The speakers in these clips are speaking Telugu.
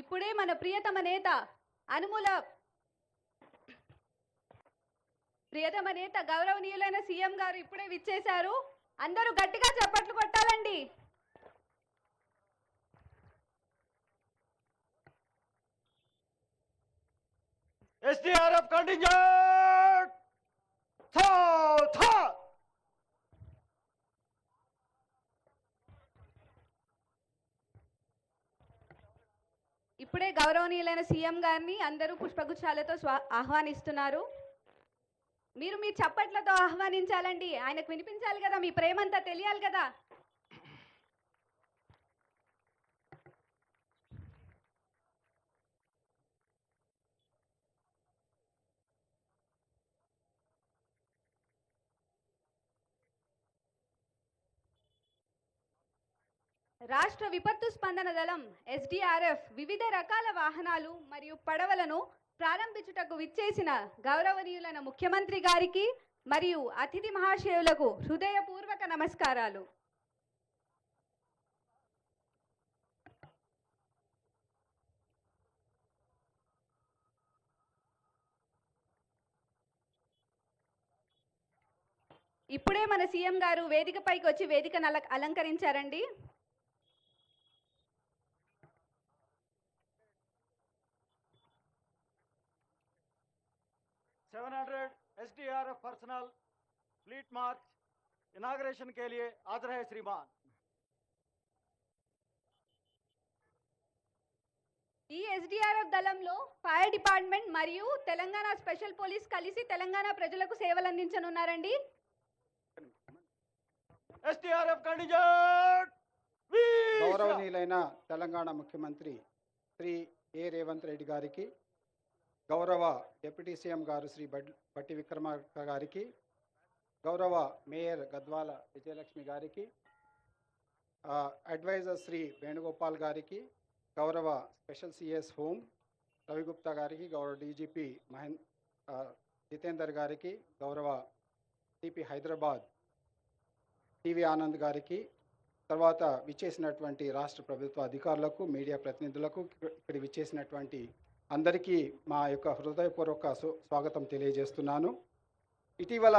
ఇప్పుడే మన ప్రియతమ నేత అనుముల ప్రియతమ నేత గౌరవనీయులైన సీఎం గారు ఇప్పుడే విచ్చేశారు. అందరూ గట్టిగా చప్పట్లు కొట్టాలండి. SDRF contingent! ఇప్పుడే గౌరవనీయులైన సీఎం గారిని అందరూ పుష్పగుచ్చాలతో స్వా ఆహ్వానిస్తున్నారు. మీరు మీ చప్పట్లతో ఆహ్వానించాలండి. ఆయనకు వినిపించాలి కదా మీ ప్రేమంతా తెలియాలి కదా. రాష్ట్ర విపత్తు స్పందన దళం ఎస్డిఆర్ఎఫ్ వివిధ రకాల వాహనాలు మరియు పడవలను ప్రారంభించుటకు విచ్చేసిన గౌరవనీయులైన ముఖ్యమంత్రి గారికి మరియు అతిథి మహాశయులకు హృదయపూర్వక నమస్కారాలు. ఇప్పుడే మన సీఎం గారు వేదికపైకి వచ్చి వేదికను అల అలంకరించారండి 700 SDRF personnel fleet march inauguration के लिए हाजिर है श्रीमान ఈ ఎస్డిఆర్ఎఫ్ దళంలో ఫైర్ డిపార్ట్మెంట్ మరియు తెలంగాణ స్పెషల్ పోలీస్ కలిసి తెలంగాణ ప్రజలకు సేవలు అందించనున్నారండి SDRF contingent వీర! గౌరవనీయులైన తెలంగాణ ముఖ్యమంత్రి శ్రీ ఏ రేవంత్ రెడ్డి గారికి గౌరవ డిప్యూటీ సీఎం గారు శ్రీ బట్టి విక్రమార్క గారికి గౌరవ మేయర్ గద్వాల విజయలక్ష్మి గారికి అడ్వైజర్ శ్రీ వేణుగోపాల్ గారికి గౌరవ స్పెషల్ సిఎస్ హోమ్ రవిగుప్తా గారికి గౌరవ డీజీపీ మహేన్ జితేందర్ గారికి గౌరవ సిపి హైదరాబాద్ టీవీ ఆనంద్ గారికి తర్వాత విచ్చేసినటువంటి రాష్ట్ర ప్రభుత్వ అధికారులకు మీడియా ప్రతినిధులకు ఇక్కడ విచ్చేసినటువంటి అందరికీ మా యొక్క హృదయపూర్వక స్వాగతం తెలియజేస్తున్నాను. ఇటీవల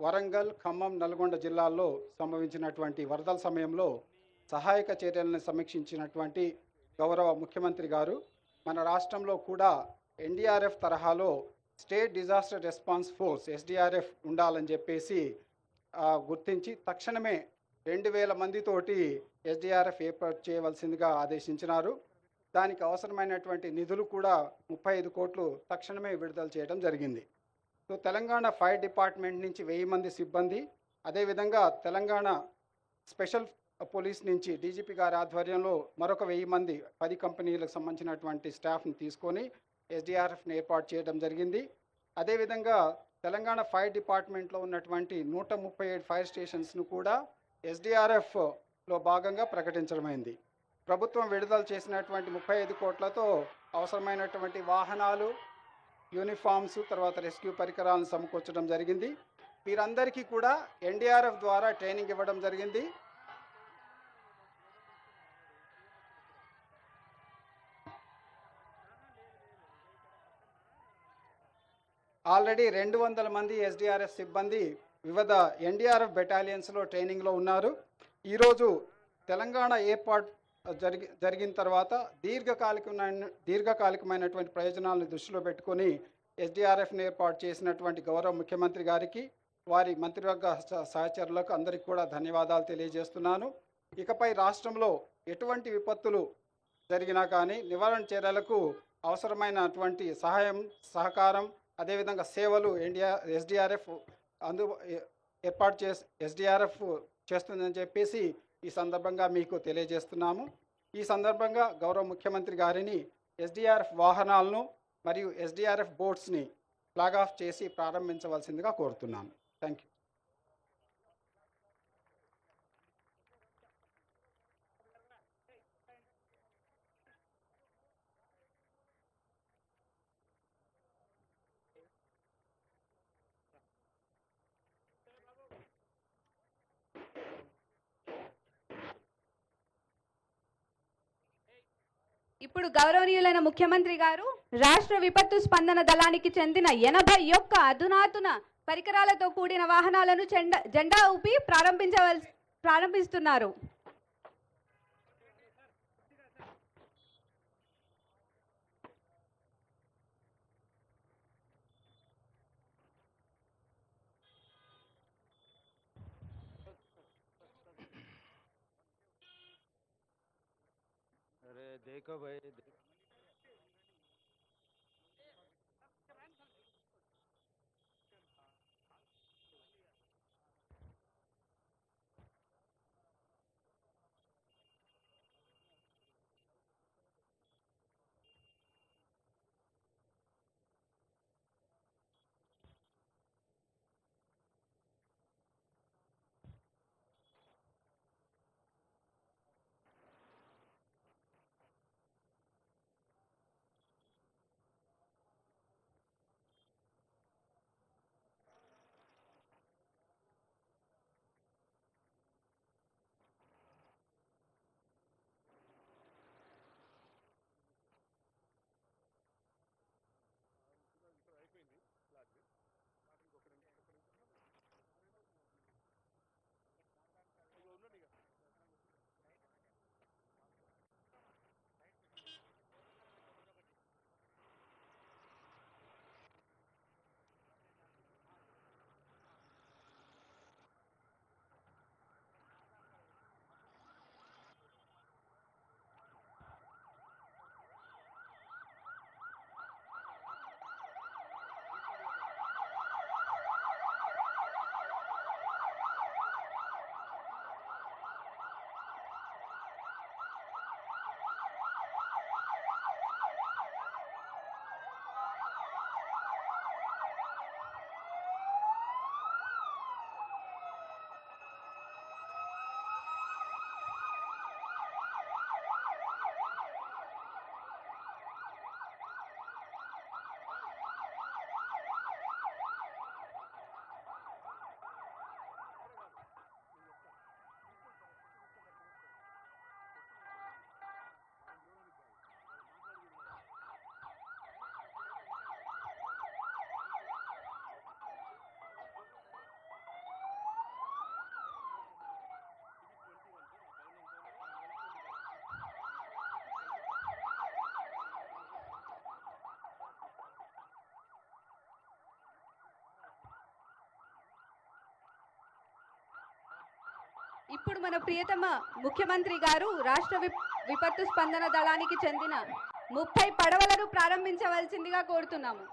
వరంగల్ ఖమ్మం నల్గొండ జిల్లాల్లో సంభవించినటువంటి వరదల సమయంలో సహాయక చర్యలను సమీక్షించినటువంటి గౌరవ ముఖ్యమంత్రి గారు మన రాష్ట్రంలో కూడా ఎన్డీఆర్ఎఫ్ తరహాలో state disaster response force SDRF ఉండాలని చెప్పేసి గుర్తించి తక్షణమే రెండు వేల మందితోటి ఎస్డిఆర్ఎఫ్ ఏర్పాటు చేయవలసిందిగా ఆదేశించినారు. దానికి అవసరమైనటువంటి నిధులు కూడా ముప్పై ఐదు కోట్లు తక్షణమే విడుదల చేయడం జరిగింది. సో తెలంగాణ ఫైర్ డిపార్ట్మెంట్ నుంచి వెయ్యి మంది సిబ్బంది అదేవిధంగా తెలంగాణ స్పెషల్ పోలీస్ నుంచి డీజీపీ గారి ఆధ్వర్యంలో మరొక వెయ్యి మంది పది కంపెనీలకు సంబంధించినటువంటి స్టాఫ్ని తీసుకొని ఎస్డిఆర్ఎఫ్ని ఏర్పాటు చేయడం జరిగింది. అదేవిధంగా తెలంగాణ ఫైర్ డిపార్ట్మెంట్లో ఉన్నటువంటి నూట ముప్పై ఏడు ఫైర్ స్టేషన్స్ను కూడా ఎస్డిఆర్ఎఫ్లో భాగంగా ప్రకటించడమైంది. ప్రభుత్వం విడుదల చేసినటువంటి ముప్పై ఐదు కోట్లతో అవసరమైనటువంటి వాహనాలు యూనిఫామ్స్ తర్వాత రెస్క్యూ పరికరాలను సమకూర్చడం జరిగింది. వీరందరికీ కూడా ఎన్డీఆర్ఎఫ్ ద్వారా ట్రైనింగ్ ఇవ్వడం జరిగింది. ఆల్రెడీ రెండు వందల మంది ఎస్డిఆర్ఎఫ్ సిబ్బంది వివిధ ఎన్డీఆర్ఎఫ్ బెటాలియన్స్లో ట్రైనింగ్లో ఉన్నారు. ఈరోజు తెలంగాణ ఏర్పాటు జరిగి జరిగిన తర్వాత దీర్ఘకాలికమైన దీర్ఘకాలికమైనటువంటి ప్రయోజనాలను దృష్టిలో పెట్టుకొని ఎస్డిఆర్ఎఫ్ని ఏర్పాటు చేసినటువంటి గౌరవ ముఖ్యమంత్రి గారికి వారి మంత్రివర్గ సహచరులకు అందరికీ కూడా ధన్యవాదాలు తెలియజేస్తున్నాను. ఇకపై రాష్ట్రంలో ఎటువంటి విపత్తులు జరిగినా కానీ నివారణ చర్యలకు అవసరమైనటువంటి సహాయం సహకారం అదేవిధంగా సేవలు ఎన్డిఆ ఎస్డిఆర్ఎఫ్ అందు ఏర్పాటు చేసి ఎస్డిఆర్ఎఫ్ చేస్తుందని చెప్పేసి ఈ సందర్భంగా మీకు తెలియజేస్తున్నాము. ఈ సందర్భంగా గౌరవ ముఖ్యమంత్రి గారిని ఎస్డిఆర్ఎఫ్ వాహనాలను మరియు ఎస్డిఆర్ఎఫ్ బోట్స్ని ఫ్లాగ్ ఆఫ్ చేసి ప్రారంభించవలసిందిగా కోరుతున్నాను థ్యాంక్ యూ ఇప్పుడు గౌరవనీయులైన ముఖ్యమంత్రి గారు రాష్ట్ర విపత్తు స్పందన దళానికి చెందిన ఎనభై యొక్క అధునాతున పరికరాలతో కూడిన వాహనాలను జెండా జెండా ఊపి ప్రారంభించవల్ ప్రారంభిస్తున్నారు. देखो भाई देखो। ఇప్పుడు మన ప్రియతమ ముఖ్యమంత్రి గారు రాష్ట్ర విప్- విపత్తు స్పందన దళానికి చెందిన ముప్పై పడవలను ప్రారంభించవలసిందిగా కోరుతున్నాము.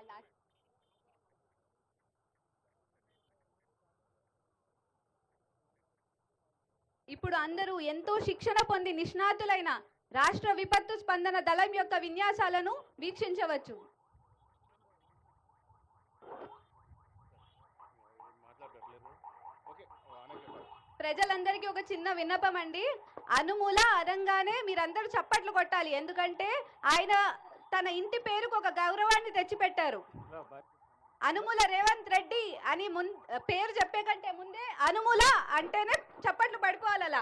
అలా ఇప్పుడు అందరూ ఎంతో శిక్షణ పొంది నిష్ణాతులైన రాష్ట్ర విపత్తు స్పందన దళం యొక్క విన్యాసాలను వీక్షించవచ్చు. ప్రజలందరికీ ఒక చిన్న విన్నపం అండి. అనుమూల అదంగానే మీరందరూ చప్పట్లు కొట్టాలి. ఎందుకంటే ఆయన తన ఇంటి పేరుకు ఒక గౌరవాన్ని తెచ్చిపెట్టారు ला, बाय। అనుమూల రేవంత్ రెడ్డి అని మున్ పేరు చెప్పే కంటే ముందే అనుమూల అంటేనే చప్పట్లు పడిపోవాలి అలా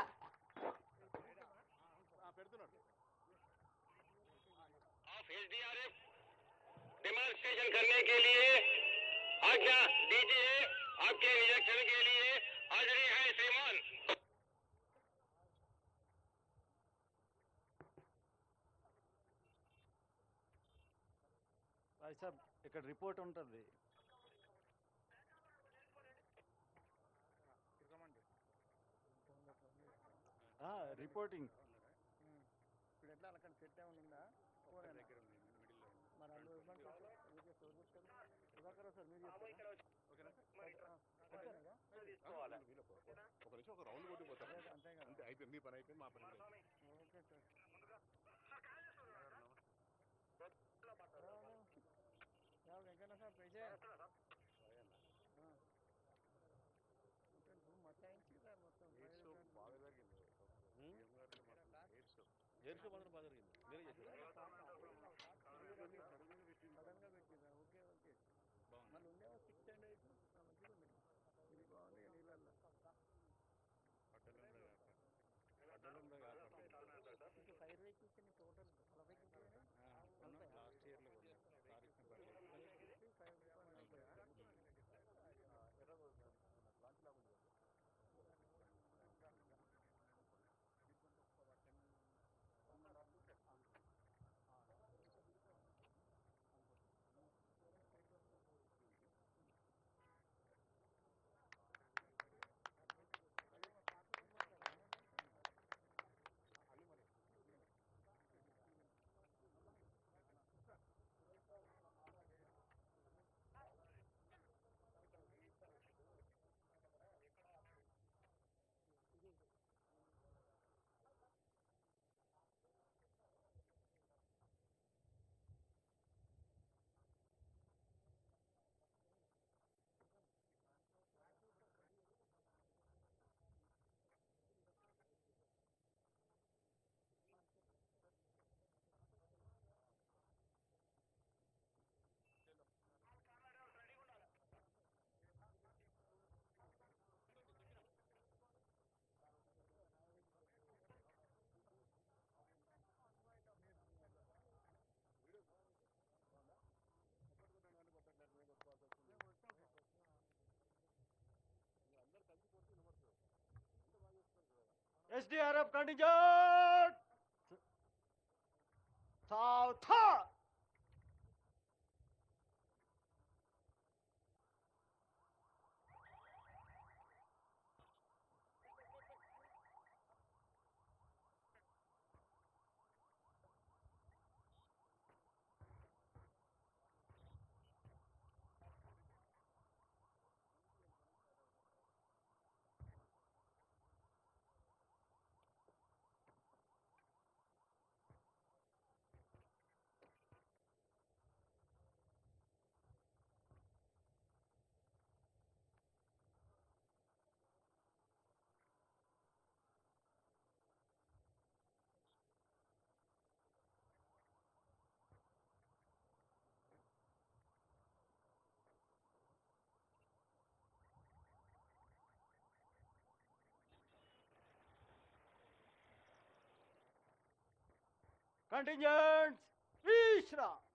ऑफ एसडीआरएफ डिमार्केशन करने के लिए आज्ञा दीजिए आपके निरीक्षण के लिए हाजिरी है श्रीमान సార్ ఇక్కడ రిపోర్ట్ ఉంటుంది. రిపోర్టింగ్. ఇప్పుడు ఎట్లా అక్కడ సెట్ ఏమైనా ఉందా? ఒక నిమిషం ఒక రౌండ్ అంతే అయిపోయింది మీ పని అయిపోయింది మా పని. Okay sir Rao Venkanna sir Vijay మొత్తానికి సార్ మొత్తం ఎయిర్ షో బాగా జరిగింది సీఎం గారిని మాత్రం ఎయిర్ షో ఎయిర్ షో మాత్రం బాగా జరిగింది. మీరే చేశారు? ఓకే ఓకే మళ్ళీ ఉండేవా సిక్స్ అండ్ ఎయిట్ మంచిగా ఉంది ఇది బాగుంది ఇక నీళ్ళల్లో అడ్డలంగా కాపాడుతుంది SDRF contingent south contingent Vishram